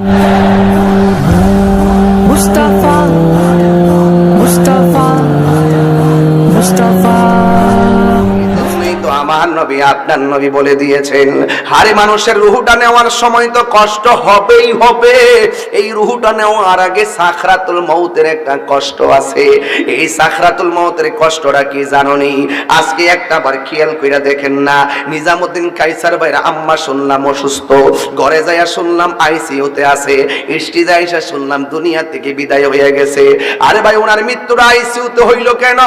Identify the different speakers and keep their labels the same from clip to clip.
Speaker 1: you নবী, আপনার নবী বলে দিয়েছেন, হারে মানুষের রুহুটা নেওয়ার সময় তো কষ্ট হবেই হবে। এই রুহুটা নেওয়ার আগে সাখরাতুল মৌতের একটা কষ্ট আছে। এই সাখরাতুল মৌতের কষ্টটা কি জাননি? আজকে একটা বার খেয়াল কইরা দেখেন না, নিজামুদ্দিন কাইসার ভাইরা আম্মা শুনলাম অসুস্থ, ঘরে যাইয়া শুনলাম আইসিইউতে আছে, ইষ্টি যাইসা শুনলাম দুনিয়া থেকে বিদায় হয়ে গেছে। আরে ভাই ওনার মৃত্যুর আইসিইউতে হইল কেন?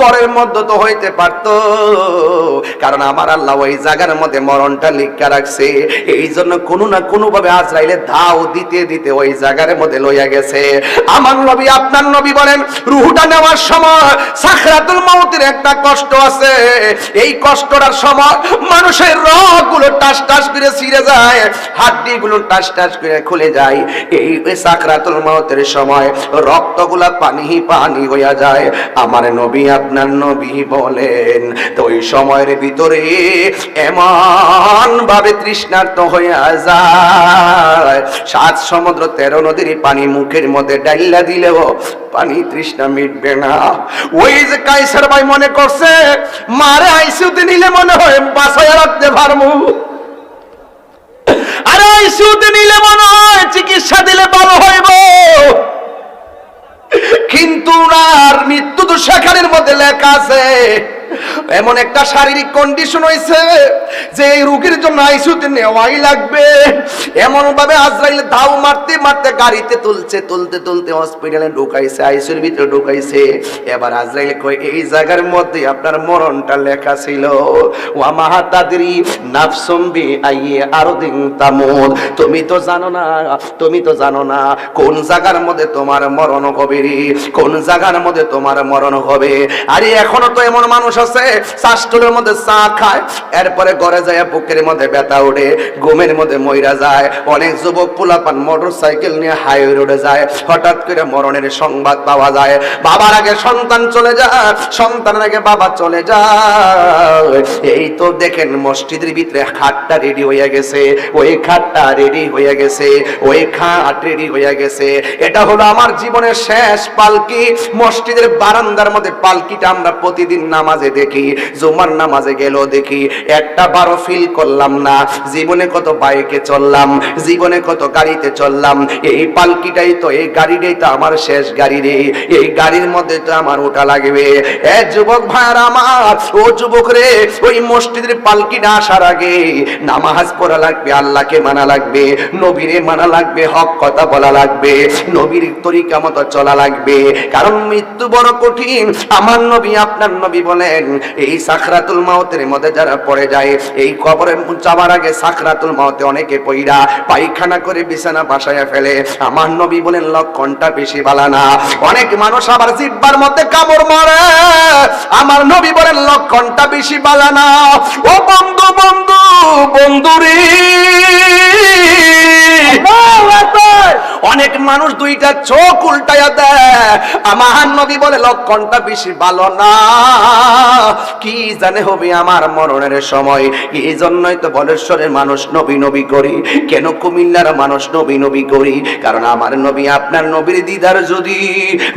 Speaker 1: ঘরের মধ্যে তো হইতে পারতো। কারণ আমার আল্লাহ ওই জায়গার মধ্যে মরণটা লিখা রাখছে। এই জন্য কোনো না কোনো ভাবে আজরাইলে ধাও দিতে দিতে ওই জায়গার মধ্যে লইয়া গেছে। আমার নবী, আপনার নবী বলেন, রুহুটা নেওয়ার সময় সাখরাতুল মৌতের একটা কষ্ট আছে। এই কষ্টটার সময় মানুষের রগগুলো টাস টাস করে ছিঁড়ে যায় হাড্ডি গুলো টাস টাস করে খুলে যায়। এই সাখরাতুল মৌতের সময় রক্তগুলা পানি পানি হইয়া যায়। আমার নবী, আপনার নবী বলেন, তো ওই সময়ের ভিতরে এমন ভাবে তৃষ্ণার্ত হইয়া যায়। সাত সমুদ্র, তেরো নদীর পানি মুখের মধ্যে ডাইলা দিলেও পানি তৃষ্ণা মিটবে না। ওই যে কাইসার ভাই মনে করছে, মারে আইসিউতে নিলে মনে হয় বাসায় রাখতে পারব। আরে আইসিউতে নিলে মনে হয় চিকিৎসা দিলে ভালো হইব। কিন্তু উনার মৃত্যু তো সেখানের মধ্যে লেখা আছে। এমন একটা শারীরিক কন্ডিশন হয়েছে যে এই রোগীর জন্য আইসিউতে নেওয়াই লাগবে। এমন ভাবে আজরাইল ধাও মারতে মারতে গাড়িতে তুলছে, তুলতে তুলতে হসপিটালে ঢুকাইছে আইসিউর ভিতরে ঢুকাইছে। এবার আজরাইল কই এই জায়গার মধ্যে আপনার মরণটা লেখা ছিল। ওয়া মাহাতাদরি নাফসুম বি আইয়ে আরদিন তামুদ। তুমি তো জানো না, তুমি তো জানো না কোন জায়গার মধ্যে তোমার মরণ হবে রে, কোন জায়গার মধ্যে তোমার মরণ হবে। আরে এখনও তো এমন মানুষ আছে শাস্ত্রের মধ্যে চা খায়, এরপরে ঘরে যায় বুকের মধ্যে ব্যথা মধ্যে মইরা যায়। অনেক যুবক পোলাপান মোটর সাইকেল নিয়ে হাইওয়ে রোডে যায়। হঠাৎ করে মরণের সংবাদ পাওয়া যায়। বাবার আগে সন্তান চলে যায়, সন্তানের আগে বাবা চলে যায়। এই তো দেখেন মসজিদের ভিতরে খাটটা রেডি হয়ে গেছে। ওই খাটটা রেডি হয়ে গেছে। ওই খাট রেডি হয়ে গেছে। এটা হলো আমার জীবনের শেষ পালকি। মসজিদের বারান্দার মধ্যে পালকিটা আমরা প্রতিদিন নামাজে দেখি। জুমার নামাজে গেলেও দেখি একটা বারো ফিল করলাম না। জীবনে কত বাইকে চললাম, জীবনে কত গাড়িতে চললাম। এই পালকিটাই তো, এই গাড়িটাই তো আমার শেষ গাড়ি রে। এই গাড়ির মধ্যে তো আমার ওটা লাগবে। এ যুবক ভাইয়ার আমার, ও যুবক রে, ওই মসজিদের পালকিটা আসার আগে নামাজ পড়া লাগবে, আল্লাহকে মানা লাগবে, নবীরে মানা লাগবে, হক কথা বলা লাগবে, নবীর তরিকা মতো চলা লাগবে। কারণ মৃত্যু বড় কঠিন। আমার নবী আপনার নবী বলেন এই সাখরাতুল মাউতের মধ্যে যারা পড়ে যায় এই কবরে যাওয়ার আগে সাখরাতুল মাউতে অনেকে পইরা পায়খানা করে বিছানা বাসায় ফেলে। আমার নবী বলেন লক্ষণটা বেশি বালানা অনেক মানুষ আবার জিব্বার মধ্যে কামড় মারে। আমার নবী বলেন লক্ষণটা বেশি বালানা ও বন্ধু বন্ধু বন্ধুরে। অনেক মানুষ দুইটা চোখ উল্টায়া দেয়। আমার নবী বলে লক্ষণটা বেশি ভালো না। কি জানে হবে আমার মরণের সময়। এই জন্যই তো বলেশ্বরের মানুষ নবী নবী করি। কেন কুমিল্লার মানুষ নবী নবী করি? কারণ আমার নবী আপনার নবীর দিদার যদি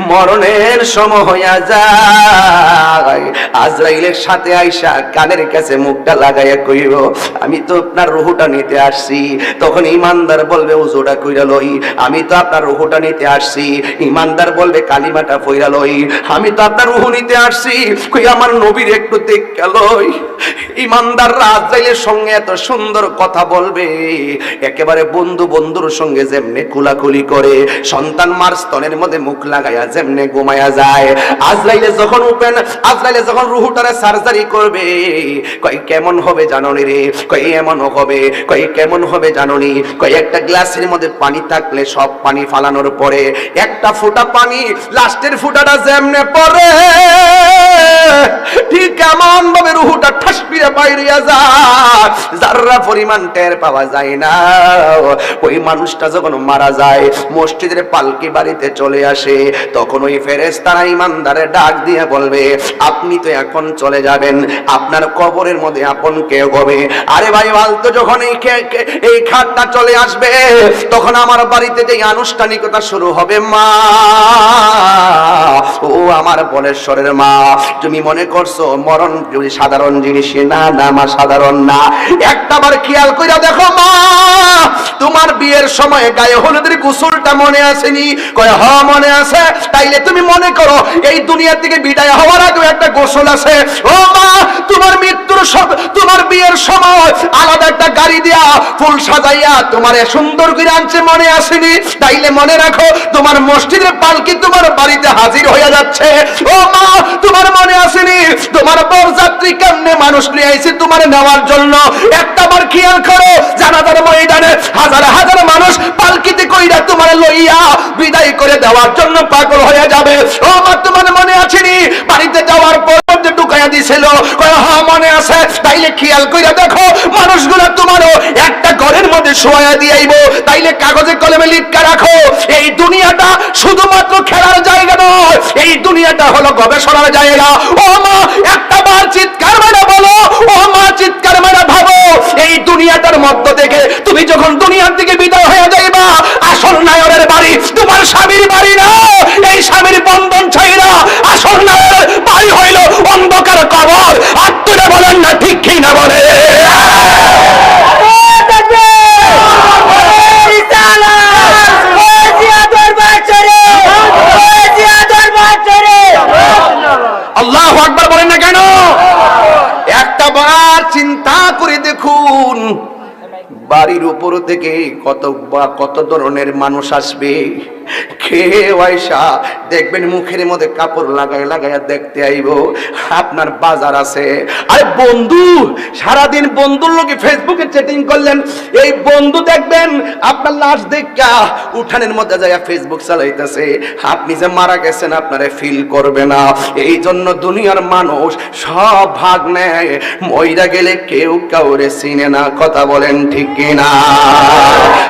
Speaker 1: মরণের সময় যায়, আজরাইলের সাথে আইসা কানের কাছে মুখটা লাগাইয়া কইব, আমি তো আপনার রুহুটা নিতে আসছি। তখন ইমানদার বলবে উজোটা কইরা লই, আমি তো আপনার রুহুটা নিতে আসছি। ইমানদার বলবে, কালিমাটা ফইরা লই, আমি তো আপনার রুহু নিতে আসছি। কই, আমার নবীর একটু দেখা লই ইমানদার আজরাইলের সঙ্গে এত সুন্দর কথা বলবে, একেবারে বন্ধু বন্ধুর সঙ্গে যেমনে কুলাকুলি করে, সন্তান মার স্তনের মধ্যে মুখ যেমনে যায়। আজরাইলে যখন উপেন আজরাইলে যখন রুহুটারে সার্জারি করবে কই কেমন হবে জাননি রে? কই এমন হবে। কই কেমন হবে জাননি? কই একটা গ্লাসের মধ্যে পানি থাকলে সব পানি ফালানোর পরে, একটা ফোঁটা পানি, লাস্টের ফোঁটাটা যেমনে পড়ে, ঠিক এমন ভাবে রুহুটা ঠাস যায়। যাররা পরিমাণ টের পাওয়া যায় না। ওই মানুষটা যখন মারা যায়, মসজিদের পালকি বাড়িতে চলে আসে, তখন ওই ফেরেস্তারা ইমানদারে ডাক দিয়ে বলবে, আপনি তো এখন চলে যাবেন। আপনার কবরের মধ্যে আপন কে হবে। আরে ভাই ফালতু যখন এই এই খাটটা চলে আসবে, তখন আমার বাড়িতে যে আনুষ্ঠানিকতা শুরু হবে, মা। ও আমার বলেশ্বরের মা, তুমি মনে করছ মরণ যদি সাধারণ জিনিস না না মা সাধারণ না। একটা বার খেয়াল করে দেখো মা। তোমার বিয়ের সময় গায়ে হলুদের গোসলটা মনে আসেনি? কয় হ মনে আছে। তাইলে তুমি মনে করো, এই দুনিয়া থেকে বিদায় হওয়ার আগে একটা গোসল আছে। ও মা, তোমার মৃত্যুর সব তোমার বিয়ের সময় আলাদা একটা গাড়ি দিয়া ফুল সাজাইয়া তোমার সুন্দর করে আনছে মনে আসেনি? তাইলে মনে রাখো, তোমার মসজিদের পালকি তোমার বাড়িতে হাজির হয়ে যাচ্ছে। ও মা, তোমার মনে আসেনি? তোমার বরযাত্রী কেমনে মানুষ নিয়ে আইছে তোমার নেওয়ার জন্য? একটা বার খেয়াল করো, জানাজার ময়দানে হাজার হাজার হাজার মানুষ পালকিতে কইরা তোমার লইয়া বিদায় করে দেওয়ার জন্য পাগল হয়ে যাবে। ও মা, তোমার মনে আসেনি বাড়িতে যাওয়ার পর ঢুকাইয়া দিছিল। হ্যাঁ মনে আছে? তাইলে খেয়াল দেখো, মানুষগুলো তোমারও একটা ঘরের মধ্যে শোয়া দিয়াইব তাইলে কাগজে কলমে লিখকা রাখো। এই দুনিয়াটা শুধুমাত্র খেলার জায়গা নয়, এই দুনিয়াটা হলো গবেষণার জায়গা ও মা একটা বার চিৎকার মেরে বলো ও মা চিৎকার মেরে ভাবো এই দুনিয়াটার মধ্য থেকে তুমি যখন দুনিয়ার থেকে বিদায় হয়ে যাইবা আসল নায়রের বাড়ি তোমার স্বামীর বাড়ি না এই স্বামীর বন্ধন ছাইরা আসল নায়রের বাড়ি হইল অন্ধকার কবর আর তুলে বলেন না ঠিক কি না বলে আল্লাহ আকবার বলেন না কেন একটা বার চিন্তা করে দেখুন বাড়ির উপর থেকে কত বা কত ধরনের মানুষ আসবে? খেয়ে দেখবেন মুখের মধ্যে কাপড় লাগাই লাগাইয়া দেখতে আইব। আপনার বাজার আছে। আরে বন্ধু, সারাদিন বন্ধুর লোকে ফেসবুকে চ্যাটিং করলেন। এই বন্ধু দেখবেন, আপনার লাশ দেখা, উঠানের মধ্যে যায় ফেসবুক চালাইতেছে। আপনি যে মারা গেছেন, আপনারে ফিল করবে না। এই জন্য দুনিয়ার মানুষ সব ভাগ নেয়। মইরা গেলে কেউ কাউরে চিনে না। কথা বলেন ঠিক কিনা?